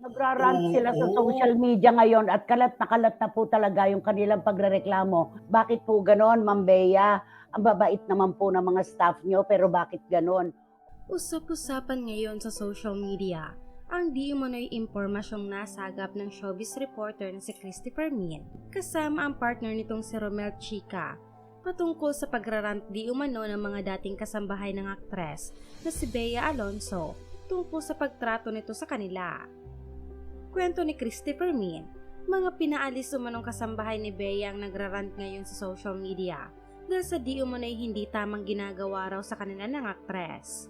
Nagrarant sila sa social media ngayon at kalat na kalat na po talaga yung kanilang pagrereklamo. Bakit po ganon, Ma'am Bea? Ang babait naman po ng mga staff nyo, pero bakit ganon? Usap-usapan ngayon sa social media ang di umano'y impormasyong nasagap ng showbiz reporter na si Christopher Min kasama ang partner nitong si Romel Chica patungkol sa pagrarant di umano ng mga dating kasambahay ng aktres na si Bea Alonso tungkol sa pagtrato nito sa kanila. Kwento ni Christopher Min, mga pinaalis umanong kasambahay ni Bea ang nagrarant ngayon sa social media dahil sa di umano'y hindi tamang ginagawa raw sa kanila ng aktres.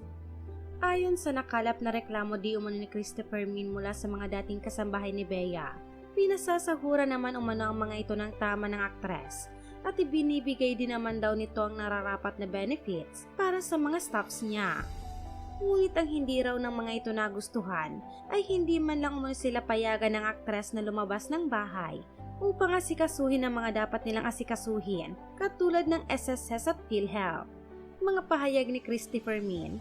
Ayon sa nakalap na reklamo di umano ni Christopher Min mula sa mga dating kasambahay ni Bea, pinasasahura naman umano ang mga ito ng tama ng aktres at ibinibigay din naman daw nito ang nararapat na benefits para sa mga staffs niya. Ngunit ang hindi raw ng mga ito nagustuhan ay hindi man lang umano sila payagan ng aktres na lumabas ng bahay upang asikasuhin ang mga dapat nilang asikasuhin katulad ng SSS at PhilHealth. Mga pahayag ni Christopher Min,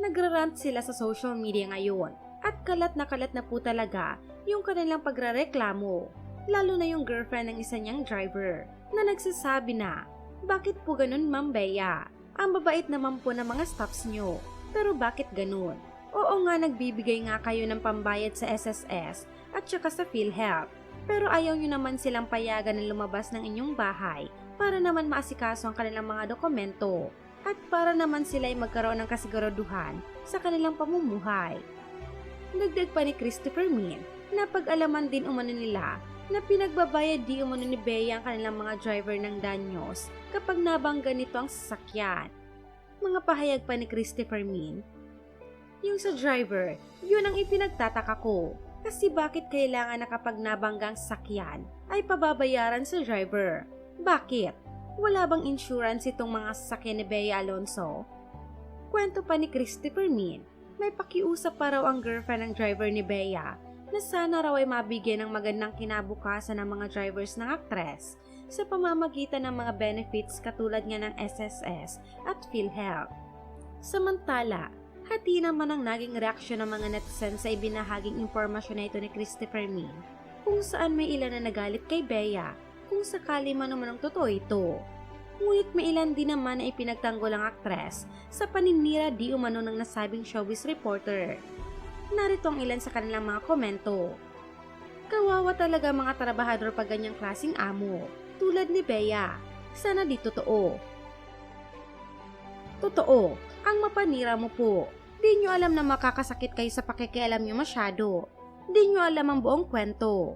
nagrarant sila sa social media ngayon at kalat na kalat na po talaga yung kanilang pagrereklamo, lalo na yung girlfriend ng isa niyang driver na nagsasabi na, bakit po ganun Ma'am Bea? Ang babait naman po ng mga staffs niyo, pero bakit ganun? Oo nga nagbibigay nga kayo ng pambayad sa SSS at saka sa PhilHealth, pero ayaw nyo naman silang payagan na lumabas ng inyong bahay para naman maasikaso ang kanilang mga dokumento at para naman sila ay magkaroon ng kasiguraduhan sa kanilang pamumuhay. Dagdag pa ni Christopher Min na pag-alaman din umano nila na pinagbabayad di umano ni Bea ang kanilang mga driver ng danyos kapag nabangga nito ang sasakyan. Mga pahayag pa ni Christopher Min, yung sa driver, yun ang ipinagtataka ko. Kasi bakit kailangan na kapag nabangga ang sasakyan ay pababayaran sa driver? Bakit? Wala bang insurance itong mga sasakyan ni Bea Alonso? Kwento pa ni Christopher Min, may pakiusap pa raw ang girlfriend ng driver ni Bea na sana raw ay mabigyan ng magandang kinabukasan ng mga drivers ng aktres sa pamamagitan ng mga benefits katulad nga ng SSS at PhilHealth. Samantala, hati naman ang naging reaksyon ng mga netizens sa ibinahaging impormasyon na ito ni Christopher Min kung saan may ilan na nagalit kay Bea kung sakali man naman ang totoo ito. Ngunit may ilan din naman na ipinagtanggol ang aktres sa paninira di umano ng nasabing showbiz reporter. Narito ang ilan sa kanilang mga komento. Kawawa talaga mga trabahador pag ganyang klasing amo, tulad ni Bea. Sana di totoo. Totoo, ang mapanira mo po. Di nyo alam na makakasakit kayo sa pakikialam nyo masyado. Di nyo alam ang buong kwento.